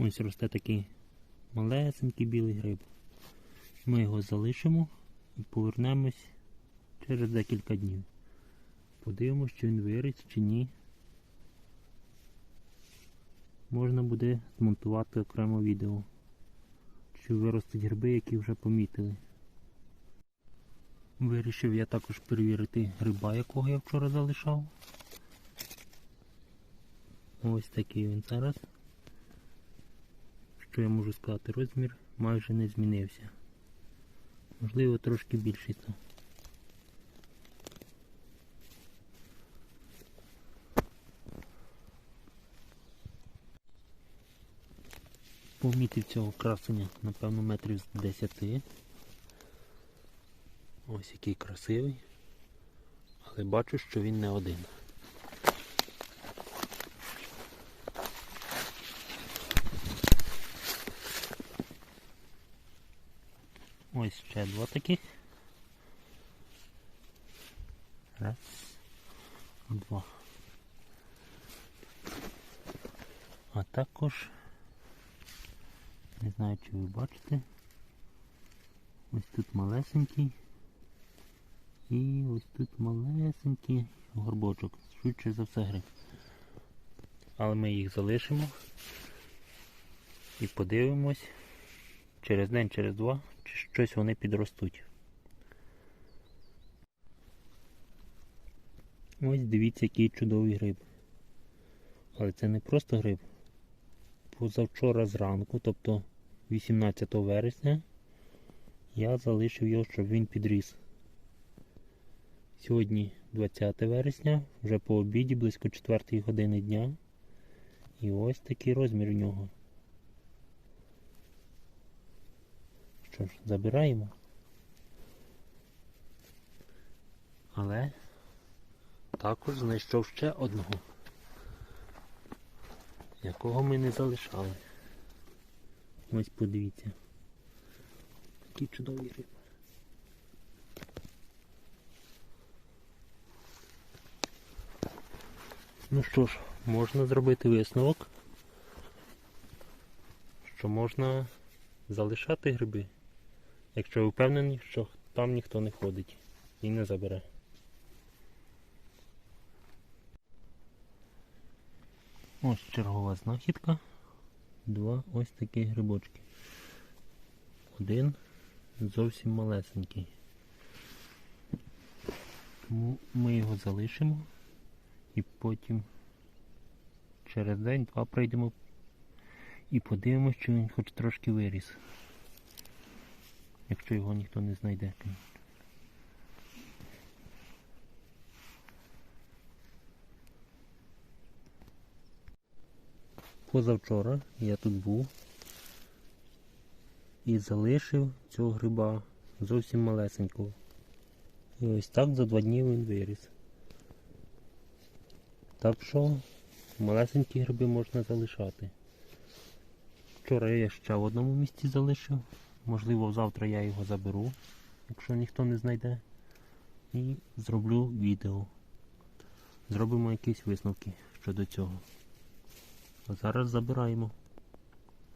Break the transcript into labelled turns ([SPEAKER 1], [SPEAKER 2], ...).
[SPEAKER 1] Ось росте такий малесенький білий гриб. Ми його залишимо і повернемось через декілька днів. Подивимось, чи він виріс, чи ні. Можна буде змонтувати окремо відео. Чи виростуть гриби, які вже помітили. Вирішив я також перевірити гриба, якого я вчора залишав. Ось такий він зараз. Що я можу сказати, розмір майже не змінився. Можливо трошки більший став. Помітив цього красення, напевно, метрів з 10. Ось який красивий. Але бачу, що він не один. Ось ще два таких. Раз. Два. А також, не знаю, чи ви бачите, ось тут малесенький. І ось тут малесенький горбочок. Швидше за все гриб. Але ми їх залишимо і подивимось через день, через два, щось вони підростуть. Ось дивіться, який чудовий гриб. Але це не просто гриб. Позавчора зранку, тобто 18 вересня, я залишив його, щоб він підріс. Сьогодні 20 вересня, вже по обіді, близько 4 години дня. І ось такий розмір у нього. Що ж, забираємо. Але також знайшов ще одного, якого ми не залишали. Ось подивіться. Такий чудовий риб. Ну що ж, можна зробити висновок, що можна залишати гриби, якщо ви впевнені, що там ніхто не ходить і не забере. Ось чергова знахідка. Два ось такі грибочки. Один зовсім малесенький. Тому ми його залишимо і потім через день-два прийдемо і подивимось, чи він хоч трошки виріс. Якщо його ніхто не знайде. Позавчора я тут був і залишив цього гриба зовсім малесенького. І ось так за два дні він виріс. Так що малесенькі гриби можна залишати. Вчора я ще в одному місці залишив. Можливо, завтра я його заберу, якщо ніхто не знайде. І зроблю відео. Зробимо якісь висновки щодо цього. А зараз забираємо.